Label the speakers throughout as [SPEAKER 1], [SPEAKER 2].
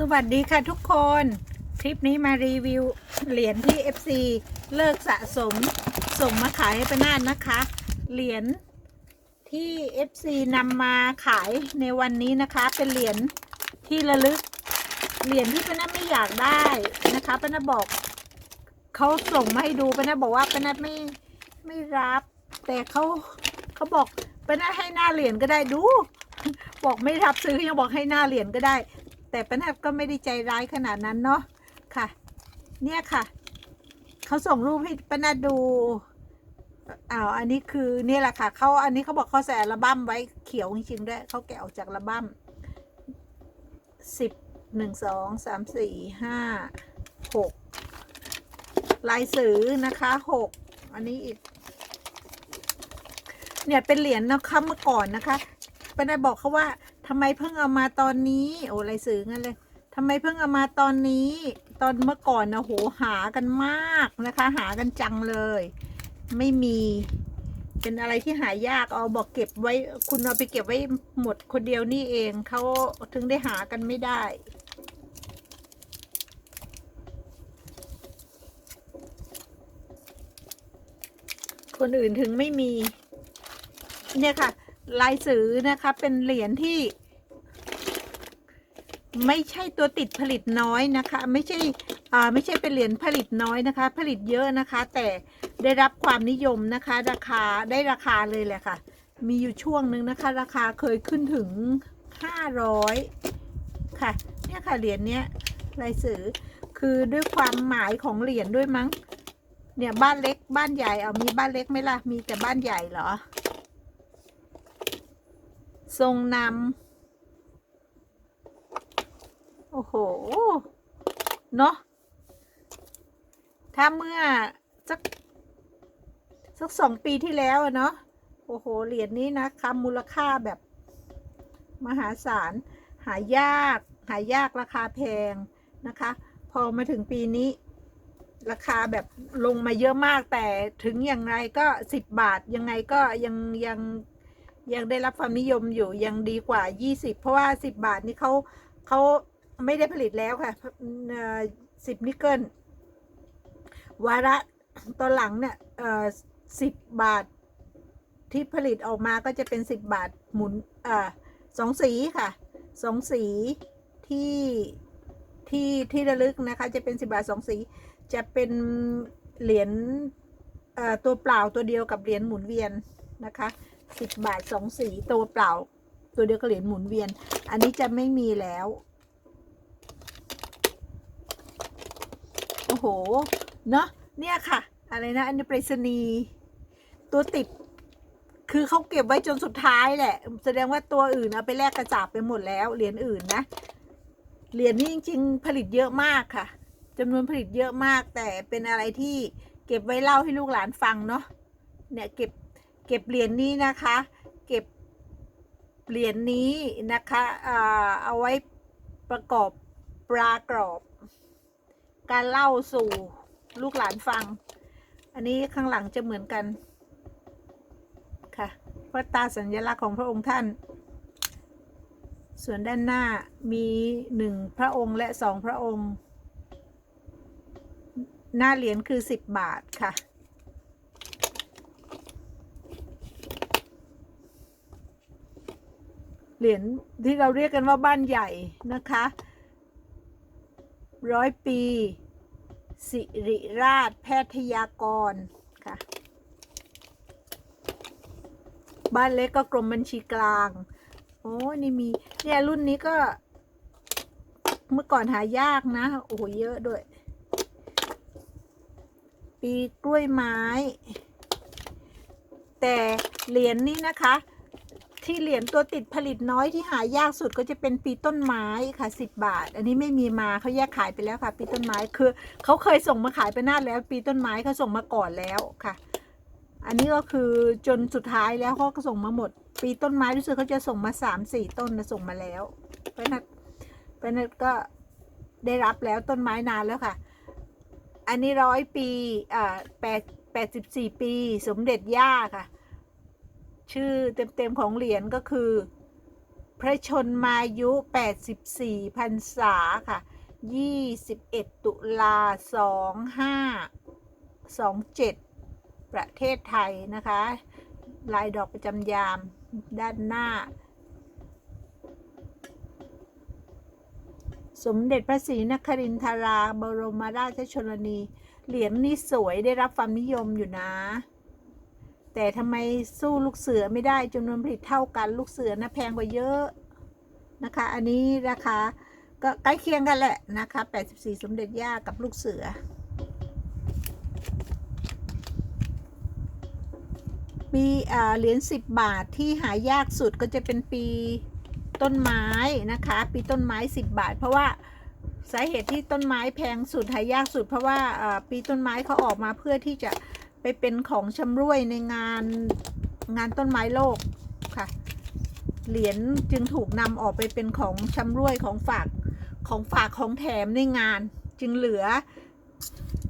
[SPEAKER 1] สวัสดีค่ะทุกคน คลิปนี้มารีวิวเหรียญที่ FC เลิกสะสม ส่งมาขายให้ป้านาดนะคะ เหรียญที่ FC นำมาขายในวันนี้นะคะ เป็นเหรียญที่ระลึก เหรียญที่ป้านาดไม่อยากได้นะคะป้านาดบอกเขาส่งมาให้ดูป้านาดบอกว่าป้านาดไม่ไม่รับ แต่เขาเขาบอกป้านาดให้หน้าเหรียญก็ได้ดูบอกไม่รับซื้อยังบอกให้หน้าเหรียญก็ได้ แต่ป้านัดก็ไม่ได้ใจร้ายขนาดนั้นเนาะค่ะ เนี่ยค่ะ เขาส่งรูปให้ป้านัดดูอ้าวอันนี้คือเนี่ยแหละค่ะเขาอันนี้เขาบอกเขาใส่อัลบั้มไว้เขียวจริงๆด้วยเขาแกะออกจากอัลบั้มสิบหนึ่งสองสามสี่ห้าหกลายสือนะคะหกอันนี้อีก เนี่ยเป็นเหรียญนะคะเมื่อก่อนนะคะป้านัดบอกเขาว่า ทำไมเพิ่งเอามาตอนนี้ โอ้ลายสืองั้นเลยทำไมเพิ่งเอามาตอนนี้ ตอนเมื่อก่อนนะโหหากันมากนะคะ หากันจังเลย ไม่มี เป็นอะไรที่หายากเอาบอกเก็บไว้ คุณเอาไปเก็บไว้หมดคนเดียวนี่เองเขาถึงได้หากันไม่ได้คนอื่นถึงไม่มี เนี่ยค่ะ ลายสือนะคะ เป็นเหรียญที่ ไม่ใช่ตัวติดผลิตน้อยนะคะ ไม่ใช่อ่าไม่ใช่เป็นเหรียญผลิตน้อยนะคะ ผลิตเยอะนะคะ แต่ได้รับความนิยมนะคะ ราคาได้ราคาเลยแหละค่ะ มีอยู่ช่วงหนึ่งนะคะ ราคาเคยขึ้นถึงห้าร้อยค่ะ เนี่ยค่ะเหรียญเนี้ยลายสือคือด้วยความหมายของเหรียญด้วยมั้ง เนี่ยบ้านเล็กบ้านใหญ่เอามีบ้านเล็กไหมล่ะมีแต่บ้านใหญ่เหรอ ทรงนำ อ้โห เนาะถ้าเมื่อสักสักสองปีที่แล้วเนาะโอ้โห เหรียญนี้นะคะมูลค่าแบบมหาศาล หายาก หายากราคาแพงนะคะ พอมาถึงปีนี้ ราคาแบบลงมาเยอะมากแต่ถึงอย่างไรก็สิบบาทยังไงก็ยังยังยังได้รับความนิยมอยู่ยังดีกว่ายี่สิบเพราะว่าสิบบาทนี่เขาเขา ไม่ได้ผลิตแล้วค่ะสิบนิกเกิลวาระตอนหลังเนี่ยสิบบาทที่ผลิตออกมาก็จะเป็นสิบบาทหมุนอสองสีค่ะสองสีที่ที่ที่ระลึกนะคะจะเป็นสิบบาทสองสี จะเป็นเหรียญตัวเปล่าตัวเดียวกับเหรียญหมุนเวียนนะคะสิบบาทสองสีตัวเปล่า ตัวเดียวกับเหรียญหมุนเวียน อันนี้จะไม่มีแล้ว โอ้โห เนาะเนี่ยค่ะ อะไรนะ อันนี้ไปรษณีย์ตัวติด คือเขาเก็บไว้จนสุดท้ายแหละ แสดงว่าตัวอื่นเอาไปแลกกระจาบไปหมดแล้ว เหรียญอื่นนะ เหรียญนี้จริง ๆ ผลิตเยอะมากค่ะจำนวนผลิตเยอะมาก แต่เป็นอะไรที่เก็บไว้เล่าให้ลูกหลานฟังเนาะ เนี่ยเก็บเก็บเหรียญนี้นะคะ เก็บเหรียญนี้นะคะ เอาไว้ประกอบปลากรอบ การเล่าสู่ลูกหลานฟัง อันนี้ข้างหลังจะเหมือนกัน ค่ะ พระตาสัญลักษณ์ของพระองค์ท่าน ส่วนด้านหน้ามีหนึ่งพระองค์และสองพระองค์ หน้าเหรียญคือสิบบาทค่ะเหรียญที่เราเรียกกันว่าบ้านใหญ่นะคะ ร้อยปี สิริราชแพทยากรค่ะ บ้านเล็กก็กรมบัญชีกลาง โอ้นี่มี เนี่ยรุ่นนี้ก็ เมื่อก่อนหายากนะ โอ้โหเยอะด้วย ปีกล้วยไม้ แต่เหรียญนี้นะคะ ที่เหรียญตัวติดผลิตน้อยที่หายากสุดก็จะเป็นปีต้นไม้ค่ะสิบบาท อันนี้ไม่มีมาเขาแยกขายไปแล้วค่ะ ปีต้นไม้คือเขาเคยส่งมาขายไปนาแล้วปีต้นไม้เขาส่งมาก่อนแล้วค่ะ อันนี้ก็คือจนสุดท้ายแล้วเขาก็ส่งมาหมด ปีต้นไม้รู้สึกเขาจะส่งมาสามสี่ต้นนะส่งมาแล้วเพราะนัดเพราะนัดก็ได้รับแล้วต้นไม้นานแล้วค่ะ อันนี้ร้อยปีอ่าแปดแปดสิบสี่ปี สมเด็จย่าค่ะ ชื่อเต็ม ๆ ของเหรียญก็คือ พระชนมายุ 84พรรษาค่ะ 21 ตุลา 2527 ประเทศไทยนะคะ ลายดอกประจำยามด้านหน้า สมเด็จพระศรีนครินทราบรมราชชนนี เหรียญนี่สวยได้รับความนิยมอยู่นะ แต่ทำไมสู้ลูกเสือไม่ได้จำนวนผลิตเท่ากันลูกเสือนะแพงกว่าเยอะนะคะ อันนี้ราคาก็ใกล้เคียงกันแหละนะคะ 84 สมเด็จย่ากับลูกเสือปีเหรียญ10 บาทที่หายากสุดก็จะเป็นปีต้นไม้นะคะ ปีต้นไม้ 10 บาท เพราะว่าสาเหตุที่ต้นไม้แพงสุดหายากสุด เพราะว่าปีต้นไม้เขาออกมาเพื่อที่จะ ไปเป็นของชำร่วยในงานงานต้นไม้โลกค่ะ เหรียญจึงถูกนำออกไปเป็นของชำร่วยของฝากของฝากของแถมในงาน จึงเหลือ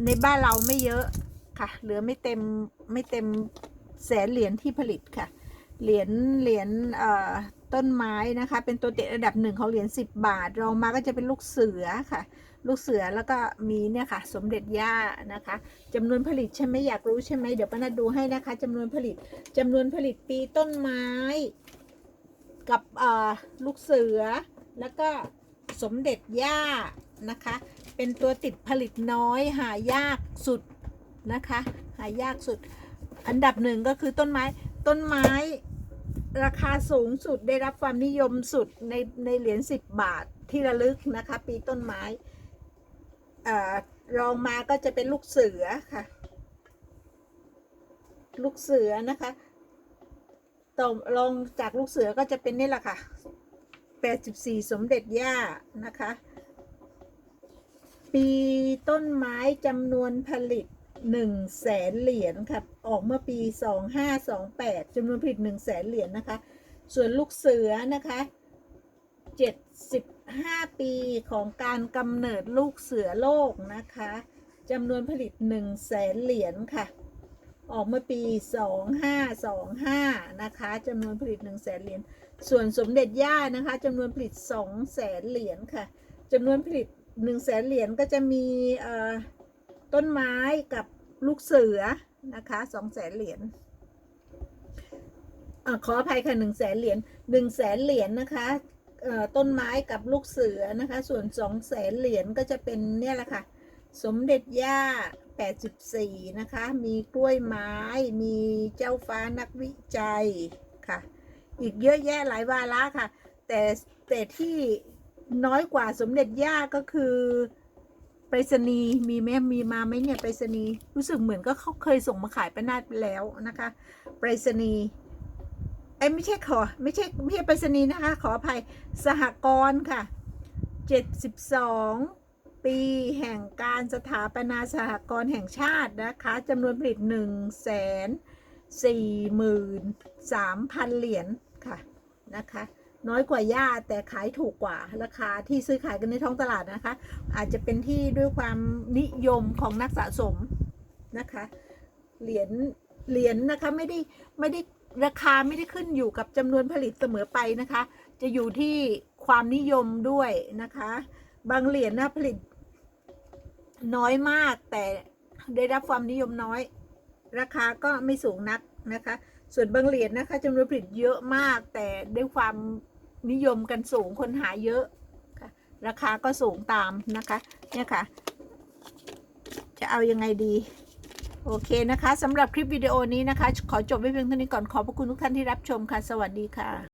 [SPEAKER 1] ในบ้านเราไม่เยอะค่ะ เหลือไม่เต็มไม่เต็มแสนเหรียญที่ผลิตค่ะ เหรียญเหรียญต้นไม้นะคะ เป็นตัวเด็ดอันดับหนึ่งของเหรียญ10 บาท รองมาก็จะเป็นลูกเสือค่ะ ลูกเสือแล้วก็มีเนี่ยค่ะ สมเด็จย่านะคะจำนวนผลิตใช่ไหมอยากรู้ใช่ไหมเดี๋ยวป้านาดูให้นะคะจำนวนผลิตจำนวนผลิตปีต้นไม้ กับลูกเสือ แล้วก็สมเด็จย่านะคะ เป็นตัวติดผลิตน้อยหายากสุดนะคะ หายากสุด อันดับหนึ่งก็คือต้นไม้ต้นไม้ราคาสูงสุดได้รับความนิยมสุดในในเหรียญ10 บาทที่ระลึกนะคะ ปีต้นไม้ รองมาก็จะเป็นลูกเสือค่ะ ลูกเสือนะคะต่อรองจากลูกเสือก็จะเป็นนี่แหละค่ะ84 สมเด็จย่านะคะ ปีต้นไม้จำนวนผลิต1แสนเหรียญค่ะ ออกเมื่อปี 2528จำนวนผลิต1แสนเหรียญนะคะ ส่วนลูกเสือนะคะ 75 ปีของการกำเนิดลูกเสือโลกนะคะจำนวนผลิต1แสนเหรียญค่ะ ออกมื่อปี 2525 นะคะจำนวนผลิต 1 0 0 0 0แสนเหรียญส่วนสมเด็จย่านะคะจำนวนผลิต2แสนเหรียญค่ะจำนวนผลิต 1 0 0 0 0แสนเหรียญก็จะมีต้นไม้กับลูกเสือนะคะ2แสนเหรียญอขออภัยค่ะ1 0 0 0 0แสนเหรียญ1 0 0 0 0แสนเหรียญนะคะ ต้นไม้กับลูกเสือนะคะ ส่วน2แสนเหรียญก็จะเป็นเนี่ยแหละค่ะ สมเด็จย่า 84 นะคะ มีกล้วยไม้ มีเจ้าฟ้านักวิจัยค่ะ อีกเยอะแยะหลายวาระค่ะ แต่แต่ที่น้อยกว่าสมเด็จย่าก็คือไปรษณีย์มีไหมมีมาไหมเนี่ยไปรษณีย์รู้สึกเหมือนก็เขาเคยส่งมาขายไปนาดแล้วนะคะ ไปรษณีย์ ไอ้ไม่ใช่ขอ ไม่ใช่ไม่ใช่ไปรษณีย์นะคะ ขออภัยสหกรณ์ค่ะ 72 ปีแห่งการสถาปนาสหกรณ์แห่งชาตินะคะจำนวนผลิต 1 4 3 0 0 0 เหรียญค่ะนะคะน้อยกว่าย่าแต่ขายถูกกว่าราคาที่ซื้อขายกันในท้องตลาดนะคะ อาจจะเป็นที่ด้วยความนิยมของนักสะสมนะคะเหรียญเหรียญนะคะไม่ได้ไม่ได้ ราคาไม่ได้ขึ้นอยู่กับจำนวนผลิตเสมอไปนะคะ จะอยู่ที่ความนิยมด้วยนะคะ บางเหรียญนะผลิต น้อยมากแต่ได้รับความนิยมน้อย ราคาก็ไม่สูงนักนะคะ ส่วนบางเหรียญนะคะจำนวนผลิตเยอะมาก แต่ด้วยความนิยมกันสูงคนหาเยอะะราคาก็สูงตามนะคะ เนี่ยค่ะ จะเอายังไงดี โอเคนะคะสำหรับคลิปวิดีโอนี้นะคะ ขอจบไว้เพียงเท่านี้ก่อนขอบพระคุณทุกท่านที่รับชมค่ะ สวัสดีค่ะ